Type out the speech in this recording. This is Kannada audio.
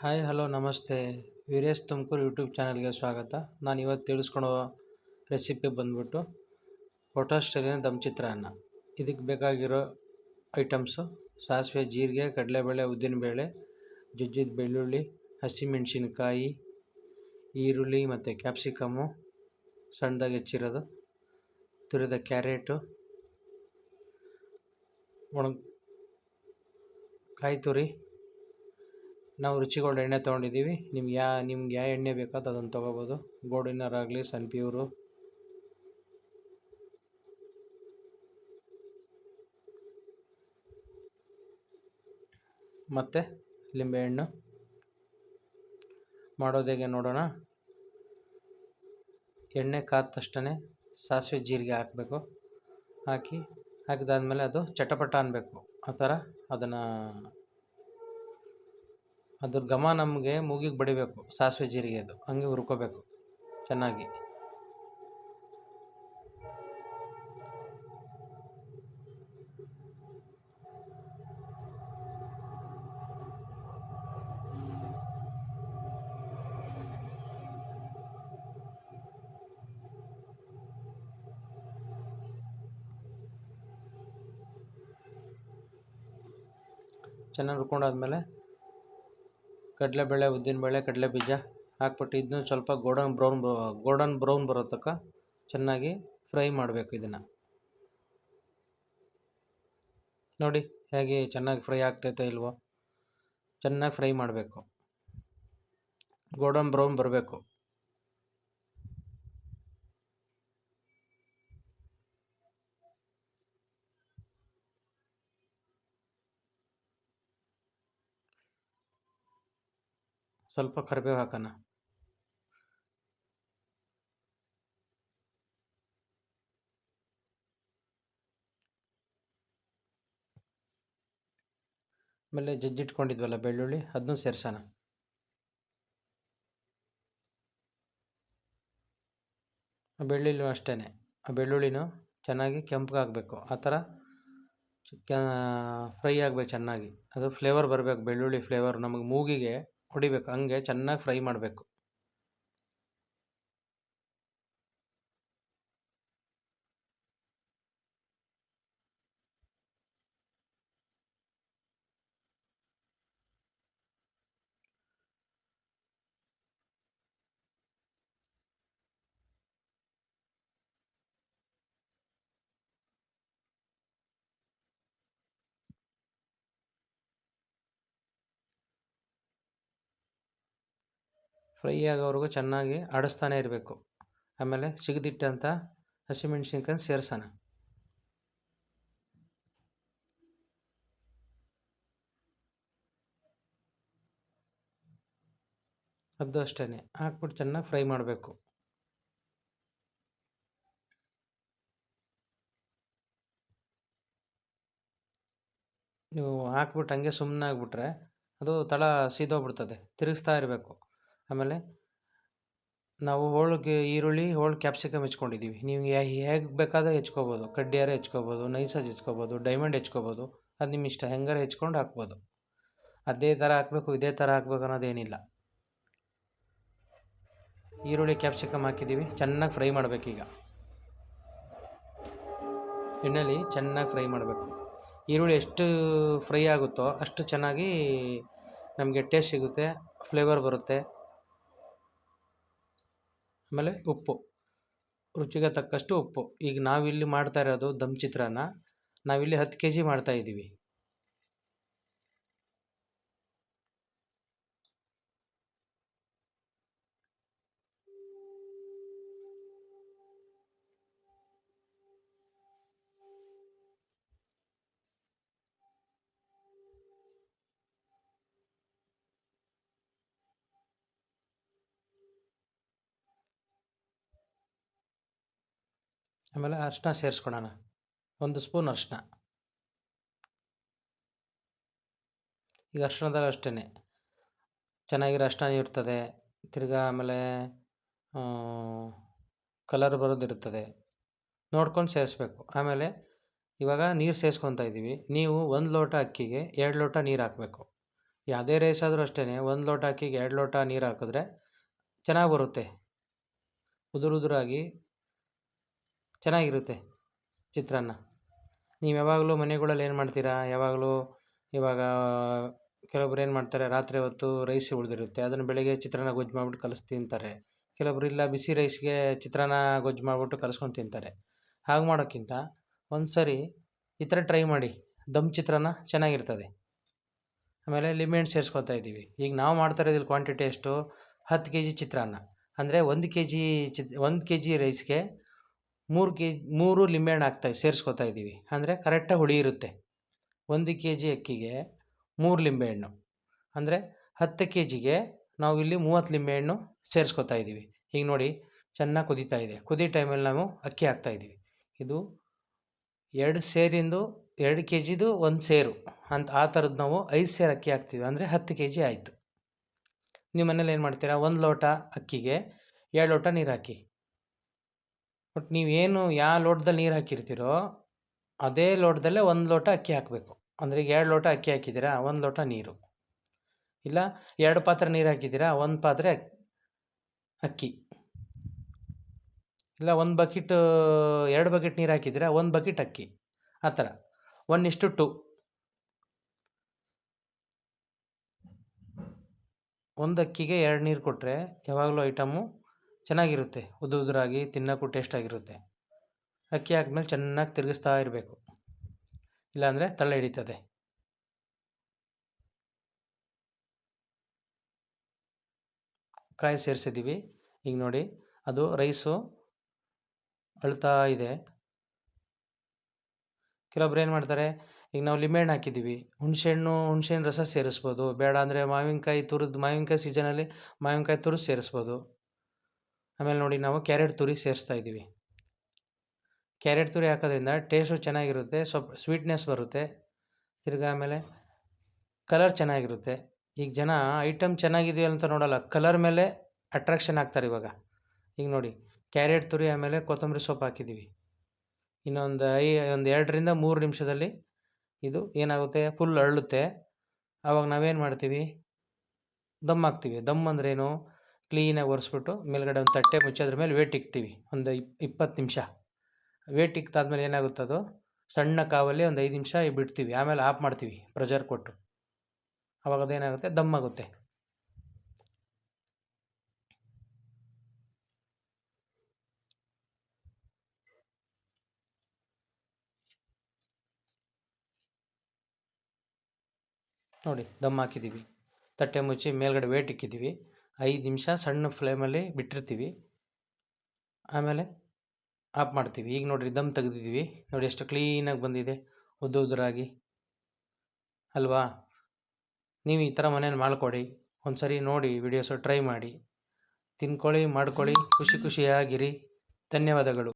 ಹಾಯ್, ಹಲೋ, ನಮಸ್ತೆ. ವೀರೇಶ್ ತುಮಕೂರು ಯೂಟ್ಯೂಬ್ ಚಾನಲ್ಗೆ ಸ್ವಾಗತ. ನಾನು ಇವತ್ತು ತಿಳಿಸ್ಕೊಳೋ ರೆಸಿಪಿ ಬಂದ್ಬಿಟ್ಟು ಹೋಟೆಲ್ ಸ್ಟೈಲಿನ ದಮ್ ಚಿತ್ರಾನ್ನ ಇದಕ್ಕೆ ಬೇಕಾಗಿರೋ ಐಟಮ್ಸು ಸಾಸಿವೆ, ಜೀರಿಗೆ, ಕಡಲೆಬೇಳೆ, ಉದ್ದಿನಬೇಳೆ, ಜಜ್ಜಿದ ಬೆಳ್ಳುಳ್ಳಿ, ಹಸಿಮೆಣಸಿನ್ಕಾಯಿ, ಈರುಳ್ಳಿ ಮತ್ತು ಕ್ಯಾಪ್ಸಿಕಮ್ಮು ಸಣ್ಣದಾಗಿ ಹೆಚ್ಚಿರೋದು, ತುರಿದ ಕ್ಯಾರೆಟು, ಒಣ ಕಾಯಿ ತುರಿ ನಾವು ರುಚಿಗೋಲ್ಡ್ ಎಣ್ಣೆ ತೊಗೊಂಡಿದ್ದೀವಿ. ನಿಮ್ಗೆ ಯಾ, ನಿಮ್ಗೆ ಯಾವ ಎಣ್ಣೆ ಬೇಕಾದ ಅದನ್ನು ತೊಗೋಬೋದು. ಗೋಲ್ಡಿನರ್ ಆಗಲಿ ಸನ್ಪ್ಯೂರು ಮತ್ತು ಲಿಂಬೆಹಣ್ಣು ಮಾಡೋದೇಗೆ ನೋಡೋಣ. ಎಣ್ಣೆ ಕಾದ ತಕ್ಷಣ ಸಾಸಿವೆ ಜೀರಿಗೆ ಹಾಕಬೇಕು. ಹಾಕಿ, ಹಾಕಿದಾದ್ಮೇಲೆ ಅದು ಚಟಪಟ ಅನ್ನಬೇಕು ಆ ಥರ ಅದನ್ನು ಅದ್ರ ಘಮ ನಮಗೆ ಮೂಗಿಗೆ ಬಡಿಬೇಕು ಸಾಸಿವೆ ಜೀರಿಗೆದು. ಹಂಗೆ ಹುರ್ಕೋಬೇಕು ಚೆನ್ನಾಗಿ. ಚೆನ್ನಾಗಿ ಹುರ್ಕೊಂಡಾದ್ಮೇಲೆ ಕಡಲೆಬೇಳೆ ಕಡಲೆ ಬೀಜ ಹಾಕ್ಬಿಟ್ಟು ಇದನ್ನು ಸ್ವಲ್ಪ ಗೋಡನ್ ಬ್ರೌನ್ ಗೋಲ್ಡನ್ ಬ್ರೌನ್ ಬರೋ ತನಕ ಚೆನ್ನಾಗಿ ಫ್ರೈ ಮಾಡಬೇಕು ಇದನ್ನು. ನೋಡಿ ಹೇಗೆ ಚೆನ್ನಾಗಿ ಫ್ರೈ ಆಗ್ತೈತೆ ಇಲ್ವೋ? ಚೆನ್ನಾಗಿ ಫ್ರೈ ಮಾಡಬೇಕು. ಗೋಲ್ಡನ್ ಬ್ರೌನ್ ಬರಬೇಕು. ಸ್ವಲ್ಪ ಕರಿಬೇವು ಹಾಕೋಣ. ಆಮೇಲೆ ಜಜ್ಜಿಟ್ಕೊಂಡಿದ್ವಲ್ಲ ಬೆಳ್ಳುಳ್ಳಿ ಅದನ್ನೂ ಸೇರ್ಸೋಣ. ಬೆಳ್ಳುಳ್ಳಿ ಅಷ್ಟೇ ಆ ಬೆಳ್ಳುಳ್ಳಿನೂ ಚೆನ್ನಾಗಿ ಕೆಂಪಗಾಗಬೇಕು ಆ ಥರ ಫ್ರೈ ಆಗಬೇಕು ಚೆನ್ನಾಗಿ. ಅದು ಫ್ಲೇವರ್ ಬರಬೇಕು, ಬೆಳ್ಳುಳ್ಳಿ ಫ್ಲೇವರ್. ನಮಗೆ ಮೂಗಿಗೆ ಹೊಡಿಬೇಕು ಹಂಗೆ ಚೆನ್ನಾಗಿ ಫ್ರೈ ಮಾಡಬೇಕು. ಫ್ರೈ ಆಗೋವರೆಗೂ ಚೆನ್ನಾಗಿ ಆಡಿಸ್ತಾನೆ ಇರಬೇಕು. ಆಮೇಲೆ ಸಿಗದಿಟ್ಟಂಥ ಹಸಿಮೆಣಸಿನ್ಕಾಯಿ ಸೇರ್ಸೋಣ. ಅದು ಅಷ್ಟೇ ಹಾಕ್ಬಿಟ್ಟು ಚೆನ್ನಾಗಿ ಫ್ರೈ ಮಾಡಬೇಕು. ನೀವು ಹಾಕ್ಬಿಟ್ಟು ಹಂಗೆ ಸುಮ್ಮನೆ ಆಗಿಬಿಟ್ರೆ ಅದು ತಳ ಸೀದೋಗ್ಬಿಡ್ತದೆ. ತಿರುಗಿಸ್ತಾ ಇರಬೇಕು. ಆಮೇಲೆ ನಾವು ಹೋಳಿಗೆ, ಈರುಳ್ಳಿ ಹೋಳು ಕ್ಯಾಪ್ಸಿಕಮ್ ಹೆಚ್ಕೊಂಡಿದ್ದೀವಿ. ನೀವು ಹೇಗೆ ಬೇಕಾದ ಹೆಚ್ಕೊಬೋದು. ಕಡ್ಡಿಯಾರ ಹೆಚ್ಕೊಬೋದು ನೈಸಾಗಿ ಹೆಚ್ಕೋಬೋದು ಡೈಮಂಡ್ ಹೆಚ್ಕೊಬೋದು, ಅದು ನಿಮ್ಮ ಇಷ್ಟ. ಹೆಂಗಾರ ಹೆಚ್ಕೊಂಡು ಹಾಕ್ಬೋದು. ಅದೇ ಥರ ಹಾಕಬೇಕು, ಇದೇ ಥರ ಹಾಕ್ಬೇಕು ಅನ್ನೋದೇನಿಲ್ಲ ಈರುಳ್ಳಿ ಕ್ಯಾಪ್ಸಿಕಮ್ ಹಾಕಿದ್ದೀವಿ. ಚೆನ್ನಾಗಿ ಫ್ರೈ ಮಾಡಬೇಕೀಗ ಎಣ್ಣೆಲಿ ಚೆನ್ನಾಗಿ ಫ್ರೈ ಮಾಡಬೇಕು. ಈರುಳ್ಳಿ ಎಷ್ಟು ಫ್ರೈ ಆಗುತ್ತೋ ಅಷ್ಟು ಚೆನ್ನಾಗಿ ನಮಗೆ ಟೇಸ್ಟ್ ಸಿಗುತ್ತೆ ಫ್ಲೇವರ್ ಬರುತ್ತೆ. ಆಮೇಲೆ ಉಪ್ಪು. ರುಚಿಗೆ ತಕ್ಕಷ್ಟು ಉಪ್ಪು. ಈಗ ನಾವಿಲ್ಲಿ ಮಾಡ್ತಾ ಇರೋದು ದಮ್ ಚಿತ್ರಾನ್ನ. ನಾವಿಲ್ಲಿ ಹತ್ತು ಕೆ ಜಿ ಮಾಡ್ತಾಯಿದ್ದೀವಿ ಆಮೇಲೆ ಅರಿಶಿನ ಸೇರಿಸ್ಕೊಳೋಣ. ಒಂದು ಸ್ಪೂನ್ ಅರಿಶಿನ. ಈಗ ಅರಿಶಿನದಲ್ಲಿ ಅಷ್ಟೇ ಚೆನ್ನಾಗಿರೋ ಅರಿಶಿನ ಇರ್ತದೆ. ತಿರ್ಗಾ ಆಮೇಲೆ ಕಲರ್ ಬರೋದಿರ್ತದೆ. ನೋಡ್ಕೊಂಡು ಸೇರಿಸ್ಬೇಕು. ಆಮೇಲೆ ಇವಾಗ ನೀರು ಸೇರಿಸ್ಕೊತಾ ಇದ್ದೀವಿ ನೀವು ಒಂದು ಲೋಟ ಅಕ್ಕಿಗೆ ಎರಡು ಲೋಟ ನೀರು ಹಾಕಬೇಕು. ಯಾವುದೇ ರೈಸ್ ಆದರೂ ಅಷ್ಟೇ ಒಂದು ಲೋಟ ಅಕ್ಕಿಗೆ ಎರಡು ಲೋಟ ನೀರು ಹಾಕಿದ್ರೆ ಚೆನ್ನಾಗಿ ಬರುತ್ತೆ. ಉದುರು ಉದುರಾಗಿ ಚೆನ್ನಾಗಿರುತ್ತೆ ಚಿತ್ರಾನ್ನ. ನೀವು ಯಾವಾಗಲೂ ಮನೆಗಳಲ್ಲಿ ಏನು ಮಾಡ್ತೀರಾ? ಯಾವಾಗಲೂ ಇವಾಗ ಕೆಲವೊಬ್ರು ಏನು ಮಾಡ್ತಾರೆ? ರಾತ್ರಿ ಹೊತ್ತು ರೈಸ್ ಉಳಿದಿರುತ್ತೆ. ಅದನ್ನು ಬೆಳಗ್ಗೆ ಚಿತ್ರಾನ್ನ ಗೊಜ್ಜು ಮಾಡಿಬಿಟ್ಟು ಕಲಸಿ ತಿಂತಾರೆ. ಕೆಲವೊಬ್ರು ಇಲ್ಲ ಬಿಸಿ ರೈಸ್ಗೆ ಚಿತ್ರಾನ್ನ ಗೊಜ್ಜು ಮಾಡಿಬಿಟ್ಟು ಕಲಸ್ಕೊಂಡು ತಿಂತಾರೆ. ಹಾಗೆ ಮಾಡೋಕ್ಕಿಂತ ಒಂದು ಸರಿ ಈ ಥರ ಟ್ರೈ ಮಾಡಿ. ದಮ್ ಚಿತ್ರಾನ್ನ ಚೆನ್ನಾಗಿರ್ತದೆ. ಆಮೇಲೆ ಲಿಮಿಟ್ ಸೇರಿಸ್ಕೊತಾ ಇದ್ದೀವಿ. ಈಗ ನಾವು ಮಾಡ್ತಾ ಇರೋದ್ರಲ್ಲಿ ಕ್ವಾಂಟಿಟಿ ಎಷ್ಟು ಹತ್ತು ಕೆ ಜಿ ಚಿತ್ರಾನ್ನ. ಅಂದರೆ ಒಂದು ಕೆ ಜಿ ಚಿತ್, ಒಂದು ಕೆ ಜಿ ರೈಸ್ಗೆ ಮೂರು ಕೆ, ಮೂರು ಲಿಂಬೆಹಣ್ಣು ಹಾಕ್ತಾ ಸೇರಿಸ್ಕೋತಾ ಇದ್ದೀವಿ. ಅಂದರೆ ಕರೆಕ್ಟಾಗಿ ಹುಳಿ ಇರುತ್ತೆ ಒಂದು ಕೆ ಜಿ ಅಕ್ಕಿಗೆ ಮೂರು ಲಿಂಬೆಹಣ್ಣು. ಅಂದರೆ ಹತ್ತು ಕೆ ಜಿಗೆ ನಾವು ಇಲ್ಲಿ ಮೂವತ್ತು ಲಿಂಬೆಹಣ್ಣು ಸೇರಿಸ್ಕೋತಾ ಇದ್ದೀವಿ. ಈಗ ನೋಡಿ, ಚೆನ್ನಾಗಿ ಕುದೀತಾ ಇದೆ. ಕುದಿ ಟೈಮಲ್ಲಿ ನಾವು ಅಕ್ಕಿ ಹಾಕ್ತಾ ಇದ್ದೀವಿ. ಇದು ಎರಡು ಸೇರಿಂದು, ಎರಡು ಕೆ ಜಿದು ಒಂದು ಸೇರು. ಅಂತ ಆ ಥರದ್ದು ನಾವು ಐದು ಸೇರು ಅಕ್ಕಿ ಹಾಕ್ತೀವಿ. ಅಂದರೆ ಹತ್ತು ಕೆ ಜಿ ಆಯಿತು. ನೀವು ಮನೇಲಿ ಏನು ಮಾಡ್ತೀರಾ? ಒಂದು ಲೋಟ ಅಕ್ಕಿಗೆ ಎರಡು ಲೋಟ ನೀರು ಹಾಕಿ ಬಟ್ ನೀವೇನು ಯಾವ ಲೋಟದಲ್ಲಿ ನೀರು ಹಾಕಿರ್ತೀರೋ ಅದೇ ಲೋಟದಲ್ಲೇ ಒಂದು ಲೋಟ ಅಕ್ಕಿ ಹಾಕಬೇಕು. ಅಂದರೆ ಈಗ ಎರಡು ಲೋಟ ಅಕ್ಕಿ ಹಾಕಿದ್ದೀರಾ, ಒಂದು ಲೋಟ ನೀರು. ಇಲ್ಲ, ಎರಡು ಪಾತ್ರೆ ನೀರು ಹಾಕಿದ್ದೀರಾ, ಒಂದು ಪಾತ್ರೆ ಅಕ್ಕಿ. ಇಲ್ಲ, ಒಂದು ಬಕೆಟ್, ಎರಡು ಬಕೆಟ್ ನೀರು ಹಾಕಿದ್ದೀರಾ, ಒಂದು ಬಕೆಟ್ ಅಕ್ಕಿ. ಆ ಥರ. ಒನ್ ಇಷ್ಟು ಟು ಒಂದು ಅಕ್ಕಿಗೆ ಎರಡು ನೀರು ಕೊಟ್ಟರೆ ಯಾವಾಗಲೂ ಐಟಮು ಚೆನ್ನಾಗಿರುತ್ತೆ ಉದು ಉದುರಾಗಿ ತಿನ್ನೋಕ್ಕೂ ಟೇಸ್ಟಾಗಿರುತ್ತೆ. ಅಕ್ಕಿ ಹಾಕಿದ್ಮೇಲೆ ಚೆನ್ನಾಗಿ ತಿರುಗಿಸ್ತಾ ಇರಬೇಕು. ಇಲ್ಲಾಂದರೆ ತಳ್ಳ ಹಿಡಿತದೆ. ಕಾಯಿ ಸೇರಿಸಿದ್ದೀವಿ. ಈಗ ನೋಡಿ, ಅದು ರೈಸು ಅಳ್ತಾ ಇದೆ. ಕೆಲವೊಬ್ರು ಏನು ಮಾಡ್ತಾರೆ, ಈಗ ನಾವು ಲಿಂಬೆಹಣ್ಣು ಹಾಕಿದ್ದೀವಿ. ಹುಣಸೆಹಣ್ಣು ಹುಣಸೆಹಣ್ಣು ರಸ ಸೇರಿಸ್ಬೋದು. ಬೇಡ ಅಂದರೆ ಮಾವಿನಕಾಯಿ ತುರಿದು, ಮಾವಿನಕಾಯಿ ಸೀಸನಲ್ಲಿ ಮಾವಿನಕಾಯಿ ತುರಿದು ಸೇರಿಸ್ಬೋದು. ಆಮೇಲೆ ನೋಡಿ ನಾವು ಕ್ಯಾರೆಟ್ ತುರಿ ಸೇರಿಸ್ತಾ ಇದ್ದೀವಿ. ಕ್ಯಾರೆಟ್ ತುರಿ ಹಾಕೋದ್ರಿಂದ ಟೇಸ್ಟು ಚೆನ್ನಾಗಿರುತ್ತೆ, ಸ್ವಲ್ಪ ಸ್ವೀಟ್ನೆಸ್ ಬರುತ್ತೆ, ತಿರ್ಗಿ ಆಮೇಲೆ ಕಲರ್ ಚೆನ್ನಾಗಿರುತ್ತೆ. ಈಗ ಜನ ಐಟಮ್ ಚೆನ್ನಾಗಿದೆಯೋ ಅಂತ ನೋಡೋಲ್ಲ, ಕಲರ್ ಮೇಲೆ ಅಟ್ರಾಕ್ಷನ್ ಆಗ್ತಾರೆ ಇವಾಗ. ಈಗ ನೋಡಿ, ಕ್ಯಾರೆಟ್ ತುರಿ ಆಮೇಲೆ ಕೊತ್ತಂಬರಿ ಸೊಪ್ಪು ಹಾಕಿದ್ದೀವಿ. ಇನ್ನೊಂದು ಐ, ಒಂದು ಎರಡರಿಂದ ಮೂರು ನಿಮಿಷದಲ್ಲಿ ಇದು ಏನಾಗುತ್ತೆ, ಫುಲ್ ಅರಳುತ್ತೆ. ಆವಾಗ ನಾವೇನು ಮಾಡ್ತೀವಿ, ದಮ್ ಹಾಕ್ತೀವಿ. ದಮ್ ಅಂದ್ರೇನು ಕ್ಲೀನಾಗಿ ಒರೆಸ್ಬಿಟ್ಟು ಮೇಲ್ಗಡೆ ಒಂದು ತಟ್ಟೆ ಮುಚ್ಚಿ ಅದ್ರ ಮೇಲೆ ವೇಟ್ ಇಕ್ತೀವಿ. ಒಂದು ಇಪ್, ಇಪ್ಪತ್ತು ನಿಮಿಷ. ವೇಟ್ ಇಕ್ತಾದ್ಮೇಲೆ ಏನಾಗುತ್ತೆ ಅದು ಸಣ್ಣ ಕಾವಲ್ಲಿ ಒಂದು ಐದು ನಿಮಿಷ ಬಿಡ್ತೀವಿ. ಆಮೇಲೆ ಆಫ್ ಮಾಡ್ತೀವಿ ಪ್ರೆಷರ್ ಕೊಟ್ಟು. ಅವಾಗ ಅದೇನಾಗುತ್ತೆ? ದಮ್ ಆಗುತ್ತೆ. ನೋಡಿ, ದಮ್ ಹಾಕಿದ್ದೀವಿ. ತಟ್ಟೆ ಮುಚ್ಚಿ ಮೇಲ್ಗಡೆ ವೇಟ್ ಇಕ್ಕಿದ್ದೀವಿ. ಐದು ನಿಮಿಷ ಸಣ್ಣ ಫ್ಲೇಮಲ್ಲಿ ಬಿಟ್ಟಿರ್ತೀವಿ. ಆಮೇಲೆ ಆಫ್ ಮಾಡ್ತೀವಿ. ಈಗ ನೋಡಿರಿ ದಮ್ ತೆಗೆದಿದ್ದೀವಿ. ನೋಡಿ ಎಷ್ಟು ಕ್ಲೀನಾಗಿ ಬಂದಿದೆ. ಉದ್ದು ಉದುರಾಗಿ. ಅಲ್ವಾ? ನೀವು ಈ ಥರ ಮನೇಲಿ ಮಾಡಿಕೊಡಿ. ಒಂದು ಸರಿ ನೋಡಿ ವಿಡಿಯೋಸು ಟ್ರೈ ಮಾಡಿ. ತಿನ್ಕೊಳ್ಳಿ, ಮಾಡ್ಕೊಳ್ಳಿ, ಖುಷಿ ಖುಷಿಯಾಗಿರಿ. ಧನ್ಯವಾದಗಳು.